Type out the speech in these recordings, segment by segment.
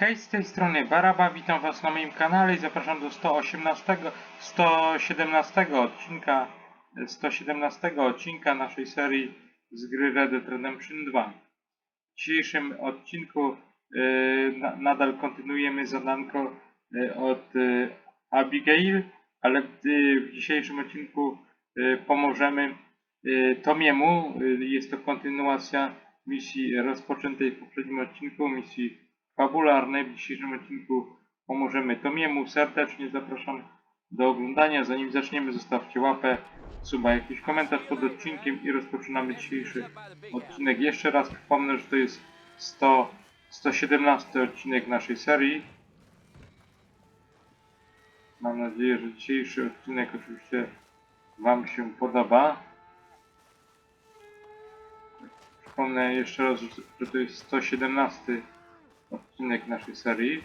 Hej, z tej strony Baraba, witam was na moim kanale i zapraszam do 118, 117 odcinka, 117 odcinka naszej serii z gry Red Dead Redemption 2. W dzisiejszym odcinku yy, na, nadal kontynuujemy zadanko yy, od yy, Abigail, ale w dzisiejszym odcinku yy, pomożemy yy, Tomiemu. Jest to kontynuacja misji rozpoczętej w poprzednim odcinku, misji fabularnej. W dzisiejszym odcinku pomożemy Tomiemu. Serdecznie zapraszam do oglądania. Zanim zaczniemy, zostawcie łapę, suba, jakiś komentarz pod odcinkiem i rozpoczynamy dzisiejszy odcinek. Jeszcze raz przypomnę, że to jest 100, 117 odcinek naszej serii. Mam nadzieję, że dzisiejszy odcinek oczywiście Wam się podoba. Przypomnę jeszcze raz, że to jest 117 odcinek naszej serii.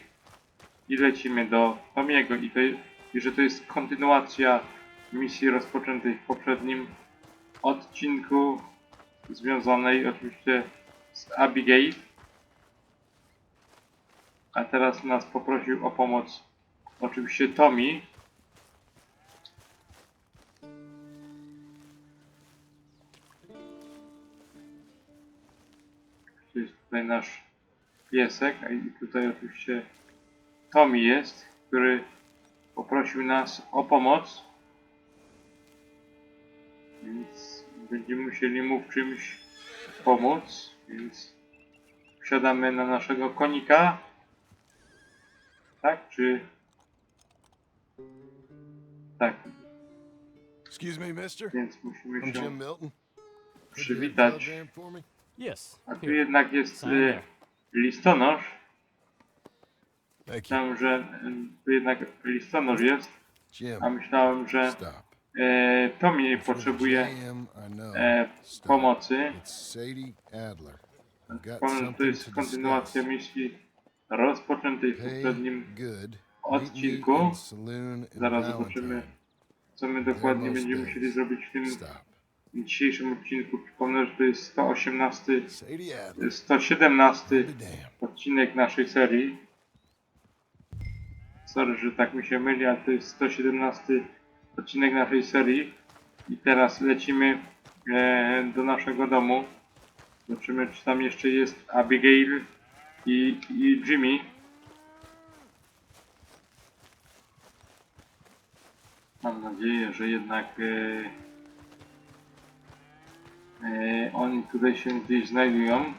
I lecimy do Tomiego. I, to, I że to jest kontynuacja misji rozpoczętej w poprzednim odcinku, związanej oczywiście z Abigail. A teraz nas poprosił o pomoc oczywiście Tommy. To jest tutaj nasz piesek, a i tutaj oczywiście Tommy jest, który poprosił nas o pomoc. Więc będziemy musieli mu w czymś pomóc, więc wsiadamy na naszego konika. Tak, czy... Tak, Excuse me, mister. więc musimy się przywitać. A tu jednak jest y. listonosz. Myślałem, że y, tu jednak listonosz jest, a myślałem, że e, Tommy potrzebuje e, pomocy. Powiem, że to jest kontynuacja misji rozpoczętej w poprzednim odcinku. Zaraz zobaczymy, co my dokładnie będziemy musieli zrobić w tym. Dzisiejszym odcinku. Przypomnę, że to jest 118, Sadie Adler. 117 Be damned. odcinek naszej serii. Sorry, że tak mi się myli, ale to jest 117 odcinek naszej serii. I teraz lecimy e, do naszego domu. Zobaczymy, czy tam jeszcze jest Abigail i, i Jimmy. Mam nadzieję, że jednak e, e, oni tutaj się gdzieś znajdują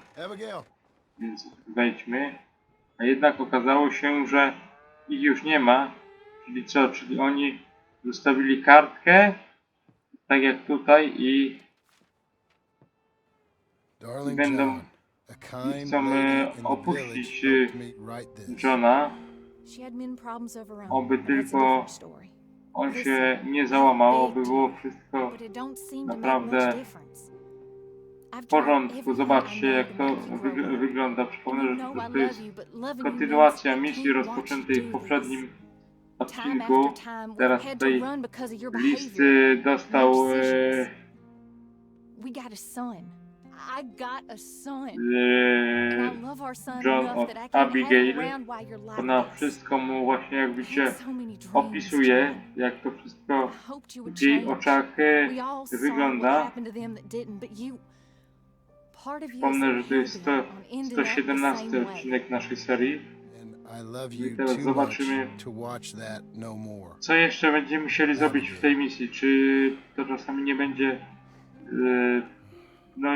więc wejdźmy. A jednak okazało się, że ich już nie ma. Czyli co? Czyli oni zostawili kartkę, tak jak tutaj i Darling Będą- kind chcą, e, opuścić, e. Johna. Oby tylko. On się nie załamał, oby było wszystko Naprawdę w porządku. Zobaczcie jak to wyg- wygląda. Przypomnę, że know to, jest kontynuacja misji rozpoczętej w poprzednim odcinku. Teraz tutaj to run because of your list behavior. y, dostał No e, John od Abigail. Ona wszystko mu właśnie jak widzicie opisuje, jak to wszystko w jej oczach e, wygląda. Is że to jest hell sto, bent on ending up the 117 same way. odcinek naszej serii. I teraz zobaczymy- no. Co jeszcze będziemy musieli zrobić w tej misji? Czy to czasami nie będzie e, no,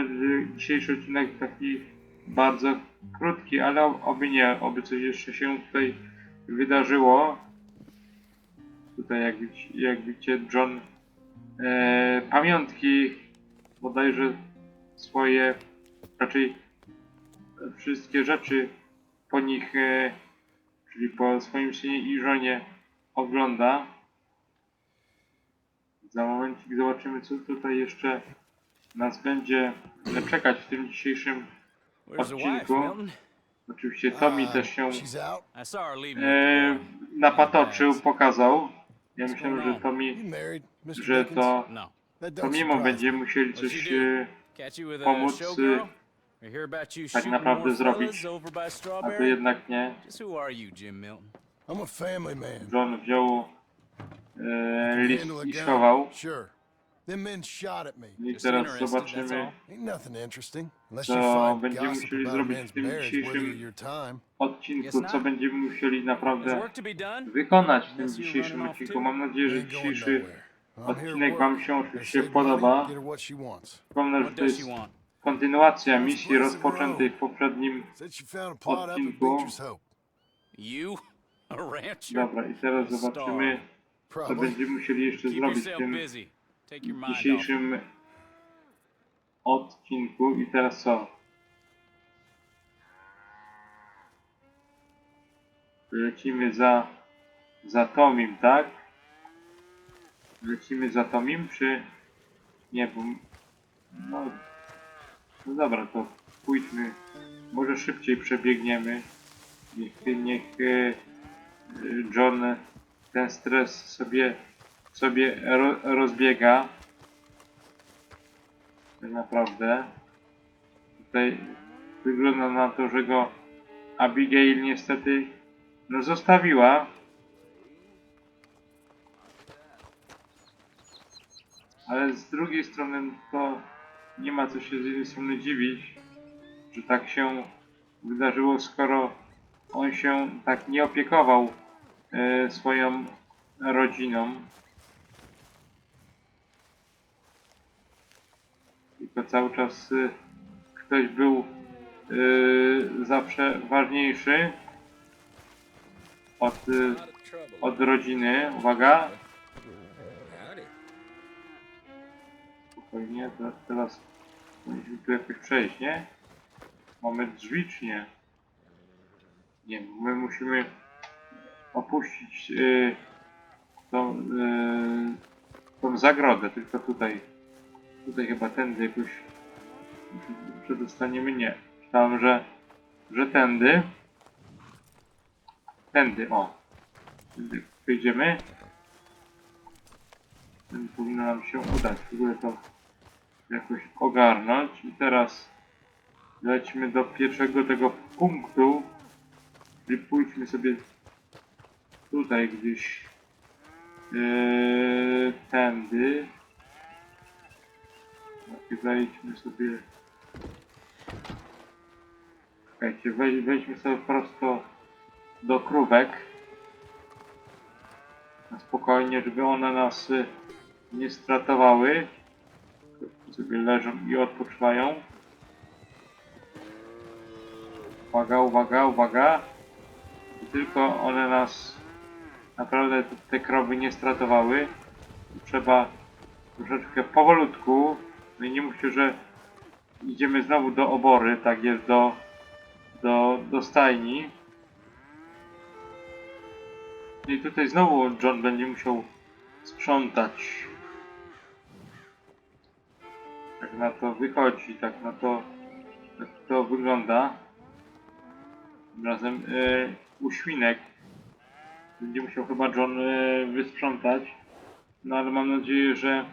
dzisiejszy odcinek taki bardzo krótki, ale ob- oby nie, oby coś jeszcze się tutaj wydarzyło. Tutaj jak, widzicie- jak widzicie John e, pamiątki bodajże swoje raczej wszystkie rzeczy po nich e, czyli po swoim synie i żonie ogląda. Za momencik zobaczymy, co tutaj jeszcze nas będzie czekać w tym dzisiejszym odcinku. Oczywiście Tommy Uh, też się e, napatoczył, pokazał. Ja myślałem, że? Tommy, że to No. Tomiemu surprise będziemy musieli coś e, pomóc showgirl? Tak naprawdę zrobić, fellas over by a to Strawberry. jednak nie. Just who are you, Jim Milton? I'm a family man. John wziął e, list i schował. Sure. Them men shot at me. I teraz zobaczymy, all. Ain't nothing interesting. Unless Co you find będziemy musieli zrobić w tym dzisiejszym- odcinku, co not. będziemy musieli naprawdę work to be done. wykonać w tym dzisiejszym odcinku. Mam nadzieję, że dzisiejszy odcinek. Wam się oczywiście podoba. Przypomnę, że What to does jest she want? Kontynuacja misji rozpoczętej w poprzednim. Odcinku. Dobra, i teraz zobaczymy, co będziemy musieli jeszcze zrobić w tym dzisiejszym odcinku. I teraz co? Lecimy za, za Tomim, tak? Lecimy za Tomim, czy nie? Bo, no, no dobra, to pójdźmy. Może szybciej przebiegniemy. Niech, niech e, John ten stres sobie, sobie ro, rozbiega. Tak naprawdę. Tutaj wygląda na to, że go Abigail niestety no, zostawiła. Ale z drugiej strony to nie ma co się z jednej strony dziwić, że tak się wydarzyło, skoro on się tak nie opiekował e, swoją rodziną. Tylko cały czas y, ktoś był y, zawsze ważniejszy od, y, od rodziny. Uwaga, spokojnie, teraz, teraz musimy tu jakoś przejść, nie? Mamy drzwi czy nie? Nie, my musimy opuścić y, tą, y, tą zagrodę, tylko tutaj. Tutaj chyba tędy jakoś przedostaniemy. Nie. Myślałem, że, że tędy. Tędy, o. Tędy przejdziemy. Tędy powinno nam się udać. W ogóle to jakoś ogarnąć. I teraz lecimy do pierwszego tego punktu. Czyli pójdźmy sobie tutaj gdzieś yy, tędy. I wejdźmy sobie. Czekajcie, weź, wejdźmy sobie prosto do krówek. Na spokojnie, żeby one nas y, nie stratowały. Sobie leżą i odpoczywają. Uwaga, uwaga, uwaga. I tylko one nas naprawdę te- krowy nie stratowały. Trzeba troszeczkę powolutku. No i nie mówcie, że idziemy znowu do obory, tak jest do, do, do stajni. I tutaj znowu John będzie musiał sprzątać. Tak na to wychodzi, tak na to, tak to wygląda. Razem e, u świnek będzie musiał chyba John e, wysprzątać. No ale mam nadzieję, że,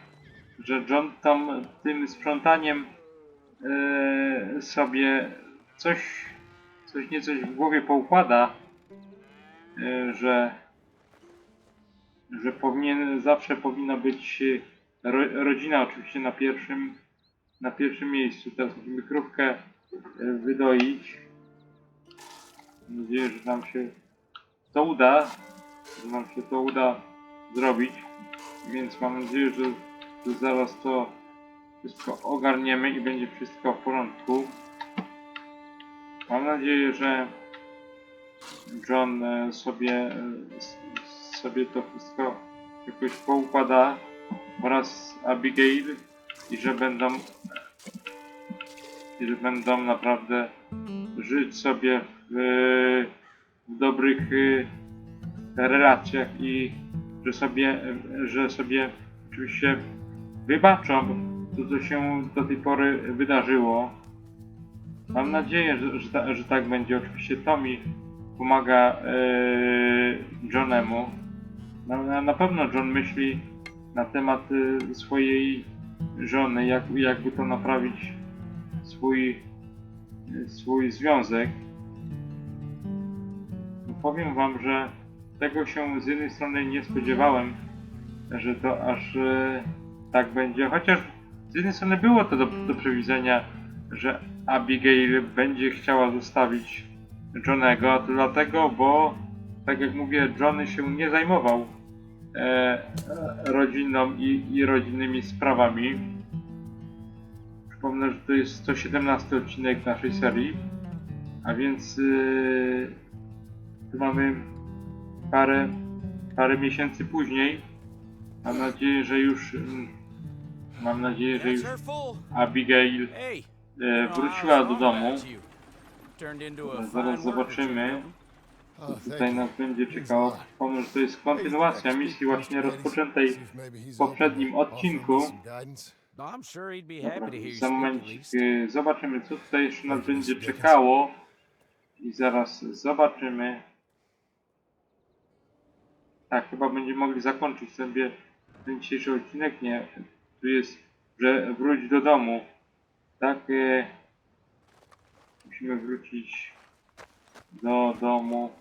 że John tam tym sprzątaniem e, sobie coś, coś niecoś w głowie poukłada, e, że, że powinien, zawsze powinna być ro, rodzina oczywiście na pierwszym, na pierwszym miejscu. Teraz musimy krówkę e, wydoić. Mam nadzieję, że nam się to uda, że nam się to uda zrobić. Więc mam nadzieję, że, że zaraz to wszystko ogarniemy i będzie wszystko w porządku. Mam nadzieję, że John e, sobie, e, sobie to wszystko jakoś poukłada wraz z Abigail i że będą i że będą naprawdę żyć sobie w, w dobrych e, relacjach i że sobie, że sobie oczywiście wybaczą to, co się do tej pory wydarzyło. Mam nadzieję, że, że, ta, że tak będzie. Oczywiście Tommy pomaga e, Johnemu. Na, na, pewno John myśli na temat e, swojej żony, jak, jakby to naprawić swój swój związek. No powiem wam, że tego się z jednej strony nie spodziewałem, że to aż e, tak będzie, chociaż z jednej strony było to do, do przewidzenia, że Abigail będzie chciała zostawić Johnego, a to dlatego, bo tak jak mówię, Johnny się nie zajmował rodziną i, i rodzinnymi sprawami. Przypomnę, że to jest 117 odcinek naszej serii, a więc yy, tu mamy parę, parę miesięcy później. Mam nadzieję, że już mm, mam nadzieję, że już. Abigail e, wróciła do domu. Into a Zaraz zobaczymy. Tutaj nas będzie czekało. Przypomnę, że to jest kontynuacja misji właśnie rozpoczętej w poprzednim odcinku. No, Dobra, za least. y, zobaczymy, co tutaj jeszcze nas będzie czekało. I zaraz zobaczymy. Tak, chyba będziemy mogli zakończyć sobie ten dzisiejszy odcinek. Nie, tu jest, że wróć do domu. Tak, y, musimy wrócić do domu.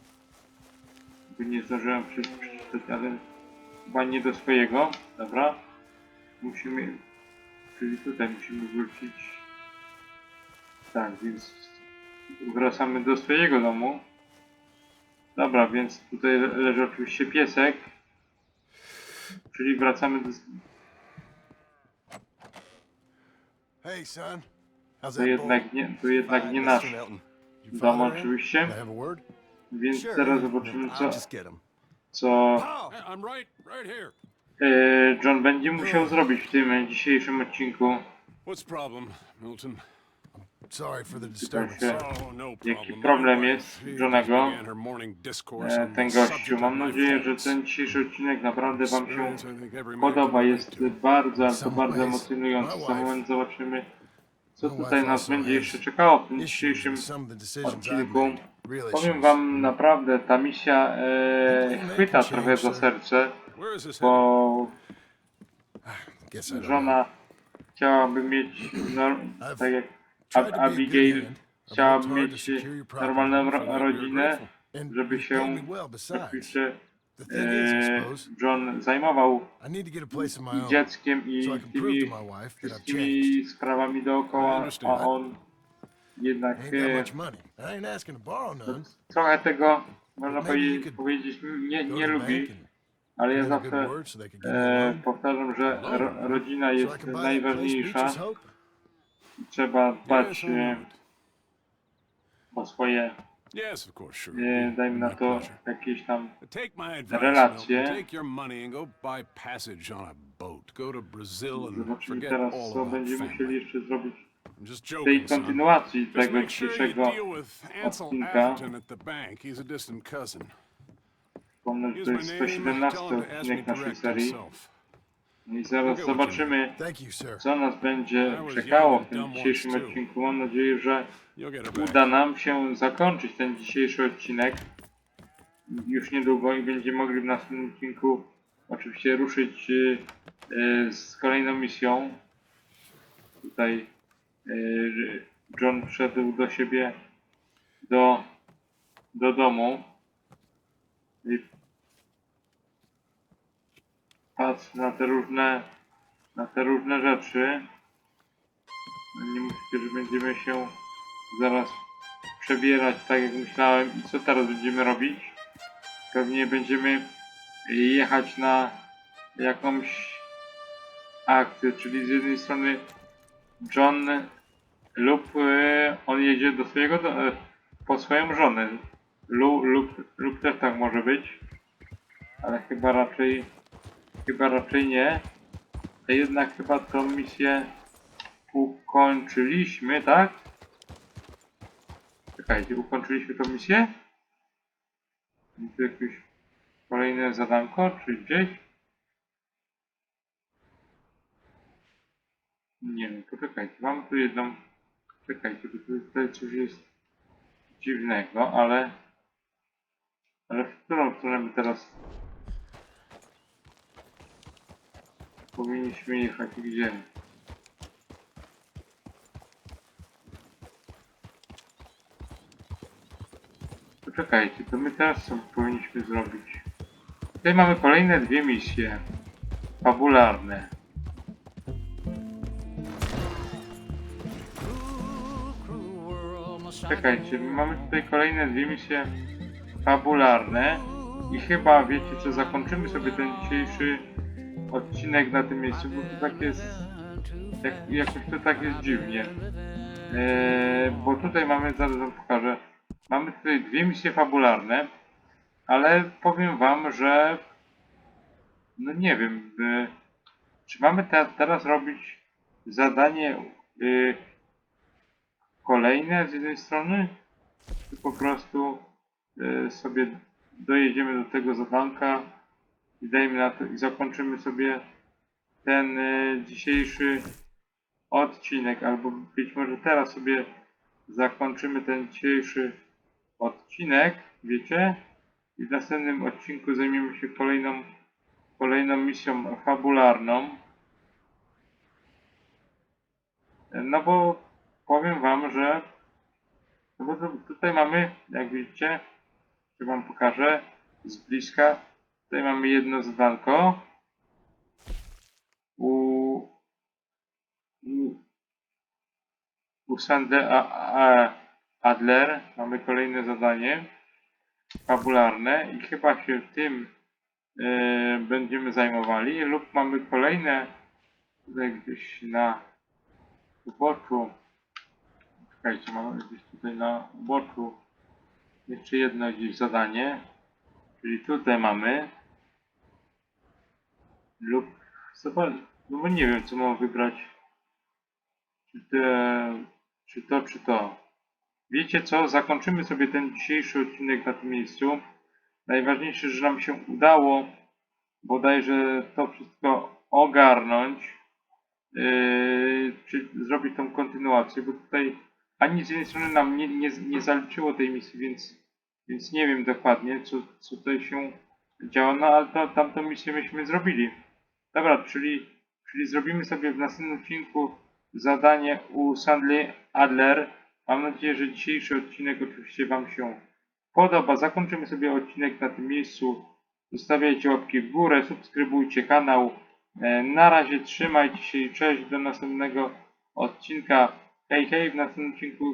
Nie zdążyłem prze- przeczytać, ale chyba nie do swojego. Dobra. Musimy Czyli tutaj musimy wrócić. Tak, więc wracamy do swojego domu. Dobra, więc tutaj le- leży oczywiście piesek. Czyli wracamy do... Hey, son. To jednak nie, to jednak nie nasz dom oczywiście. Więc teraz zobaczymy co, co e, John będzie musiał zrobić w tym dzisiejszym odcinku. Oh, no jaki problem. jest Johnego, e, ten gościu. Mam nadzieję, że ten dzisiejszy odcinek naprawdę Wam się podoba. Jest bardzo, bardzo ways, emocjonujący. Za moment zobaczymy, co my tutaj nas also będzie jeszcze czekało w tym dzisiejszym odcinku. Powiem. Wam naprawdę, ta misja e, chwyta trochę za serce, bo żona chciałaby mieć, no, tak jak Ab Abigail chciałaby mieć normalną ro rodzinę, żeby się oczywiście E, suppose, John zajmował I dzieckiem i tymi wszystkimi sprawami dookoła, a on jednak e, trochę tego, można powiedzieć, nie, nie lubi, ale ja zawsze e, powtarzam, że ro, rodzina jest najważniejsza. Trzeba dbać e, o swoje, Yes, of course, sure. e, dajmy na to, jakieś tam Take my advice, relacje. Take your money and go buy passage on a boat. Go to Brazil and Zobaczymy forget teraz, all co about będziemy family. musieli jeszcze zrobić I'm just w tej joking, son. kontynuacji Just tego make sure you dzisiejszego deal with Ansel odcinka. Atherton at the bank. He's a distant cousin. Wspomnę, że to my jest name. 117 Tell him to ask me odcinek naszej direct serii. himself. I zaraz zobaczymy, Thank you, sir. co nas będzie czekało w tym dzisiejszym odcinku. Mam nadzieję, że Uda nam się zakończyć ten dzisiejszy odcinek już niedługo i będziemy mogli w następnym odcinku oczywiście ruszyć y, y, z kolejną misją. Tutaj y, John wszedł do siebie do, do domu patrz na te różne na te różne rzeczy. Nie mówicie, że będziemy się zaraz przebierać tak jak myślałem i co teraz będziemy robić? Pewnie będziemy jechać na jakąś akcję, czyli z jednej strony John lub e, on jedzie do swojego e, po swoją żonę lub, lub, lub też tak może być ale chyba raczej chyba raczej nie a jednak chyba tą misję ukończyliśmy, tak? Czekajcie, ukończyliśmy tą misję? Tu jakieś kolejne zadanko, czy gdzieś? Nie wiem, poczekajcie, mam tu jedną... Czekajcie, bo tu- tutaj coś jest dziwnego, ale... Ale w którą stronę my teraz... Powinniśmy jechać gdzie? Czekajcie, to my teraz co powinniśmy zrobić? Tutaj mamy kolejne dwie misje. Fabularne. Czekajcie, mamy tutaj kolejne dwie misje fabularne i chyba wiecie co, zakończymy sobie ten dzisiejszy odcinek na tym miejscu, bo to tak jest, jak, jakoś to tak jest dziwnie. Eee, bo tutaj mamy, zaraz wam pokażę, mamy tutaj dwie misje fabularne, ale powiem wam, że no nie wiem, e, czy mamy te, teraz robić zadanie y, kolejne z jednej strony, czy po prostu y, sobie dojedziemy do tego zadanka i dajmy na to i zakończymy sobie ten y, dzisiejszy odcinek, albo być może teraz sobie zakończymy ten dzisiejszy odcinek, wiecie? I w następnym odcinku zajmiemy się kolejną, kolejną misją fabularną. No bo powiem wam, że no bo tu- tutaj mamy, jak widzicie, że wam pokażę z bliska. Tutaj mamy jedno zadanko. U, u, u Sandy A, A, Adler mamy kolejne zadanie fabularne i chyba się tym e, będziemy zajmowali lub mamy kolejne tutaj gdzieś na uboczu. Czekajcie, mamy gdzieś tutaj na uboczu jeszcze jedno gdzieś zadanie. Czyli tutaj mamy lub zobacz, no bo nie wiem co mam wybrać. Czy, te, czy to, czy to wiecie co, zakończymy sobie ten dzisiejszy odcinek na tym miejscu najważniejsze, że nam się udało bodajże to wszystko ogarnąć yy, czy zrobić tą kontynuację, bo tutaj ani z jednej strony nam nie, nie, nie zaliczyło tej misji, więc, więc nie wiem dokładnie, co, co tutaj się działo, no ale to, tamtą misję myśmy zrobili. Dobra, czyli, czyli zrobimy sobie w następnym odcinku zadanie u Sandley Adler. Mam nadzieję, że dzisiejszy odcinek oczywiście Wam się podoba. Zakończymy sobie odcinek na tym miejscu. Zostawiajcie łapki w górę, subskrybujcie kanał. E, Na razie trzymajcie się i cześć. Do następnego odcinka. Hej, hej, w następnym odcinku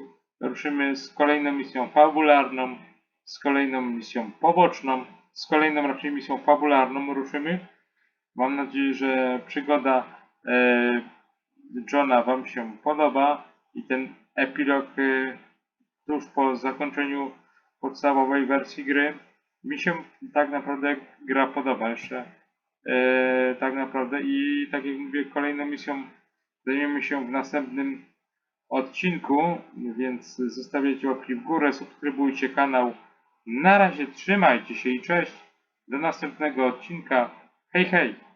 ruszymy z kolejną misją fabularną, z kolejną misją poboczną, z kolejną raczej misją fabularną ruszymy. Mam nadzieję, że przygoda e, Johna Wam się podoba i ten epilog e, tuż po zakończeniu podstawowej wersji gry. Mi się tak naprawdę gra podoba jeszcze. E, tak naprawdę. I tak jak mówię kolejną misją zajmiemy się w następnym odcinku więc zostawiajcie łapki w górę subskrybujcie kanał. Na razie trzymajcie się i cześć. Do następnego odcinka. Hej hej